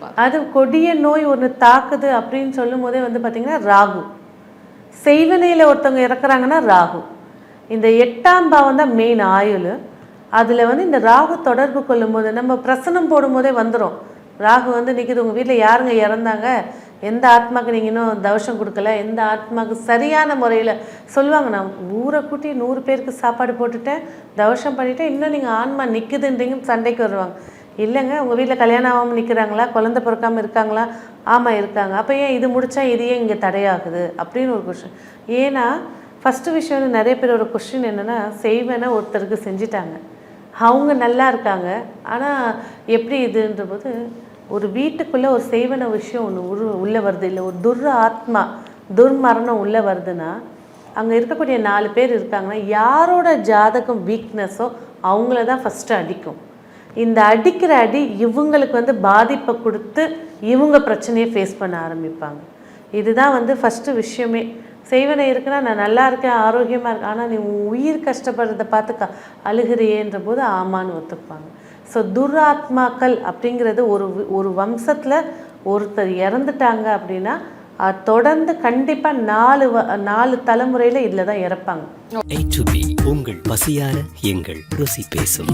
பார்க்கலாம் அது கொடிய நோய் ஒன்று தாக்குது அப்படின்னு சொல்லும் போதே வந்து பார்த்திங்கன்னா ராகு. செய்வனையில் ஒருத்தவங்க இறக்குறாங்கன்னா ராகு. இந்த எட்டாம் பாவம் தான் மெயின் ஆயுள். அதில் வந்து இந்த ராகு தொடர்பு கொள்ளும்போது நம்ம பிரசனம் போடும்போதே வந்துடும் ராகு வந்து நிற்கிது உங்கள் வீட்டில் யாருங்க இறந்தாங்க? எந்த ஆத்மாவுக்கு நீங்கள் இன்னும் தவசம் கொடுக்கல? எந்த ஆத்மாவுக்கு சரியான முறையில் சொல்லுவாங்க நான் ஊரை கூட்டி நூறு பேருக்கு சாப்பாடு போட்டுட்டேன் தவசம் பண்ணிட்டேன் இன்னும் நீங்கள் ஆன்மா நிற்குதுன்றீங்க சண்டைக்கு வருவாங்க. இல்லைங்க உங்கள் வீட்டில் கல்யாணம் ஆகாமல் நிற்கிறாங்களா குழந்தை பிறக்காமல் இருக்காங்களா? ஆமாம் இருக்காங்க. அப்போ ஏன் இது முடித்தா இது ஏன் இங்கே தடையாகுது? அப்படின்னு ஒரு கொஷின் ஏன்னா ஃபஸ்ட்டு விஷயம் வந்து நிறைய பேரோட கொஷின் என்னென்னா செய்வேன்னா ஒருத்தருக்கு செஞ்சிட்டாங்க. அவங்க நல்லா இருக்காங்க. ஆனால் எப்படி இதுன்ற போது ஒரு வீட்டுக்குள்ளே ஒரு செய்வன விஷயம் ஒன்று உரு உள்ளே வருது. இல்லை ஒரு துர் ஆத்மா துர்மரணம் உள்ளே வருதுன்னா அங்கே இருக்கக்கூடிய நாலு பேர் இருக்காங்கன்னா யாரோட ஜாதகம் வீக்னஸோ அவங்கள தான் ஃபஸ்ட்டு அடிக்கும். இந்த அடிக்கிற அடி இவங்களுக்கு வந்து பாதிப்பை கொடுத்து இவங்க பிரச்சனையை ஃபேஸ் பண்ண ஆரம்பிப்பாங்க. இதுதான் வந்து ஃபஸ்ட்டு விஷயமே. செய்வனை இருக்குன்னா நான் நல்லா இருக்கேன் ஆரோக்கியமாக இருக்கேன். ஆனால் நீ உயிர் கஷ்டப்படுறத பார்த்து க அழுகிறியேன்ற போது ஆமான்னு ஒத்துப்பாங்க. ஸோ துராத்மாக்கள் அப்படிங்கிறது ஒரு ஒரு வம்சத்தில் ஒருத்தர் இறந்துட்டாங்க அப்படின்னா அது தொடர்ந்து கண்டிப்பாக நாலு நாலு தலைமுறையில் இதில் தான் இறப்பாங்க. உங்கள் பசியார எங்கள் ருசி பேசும்.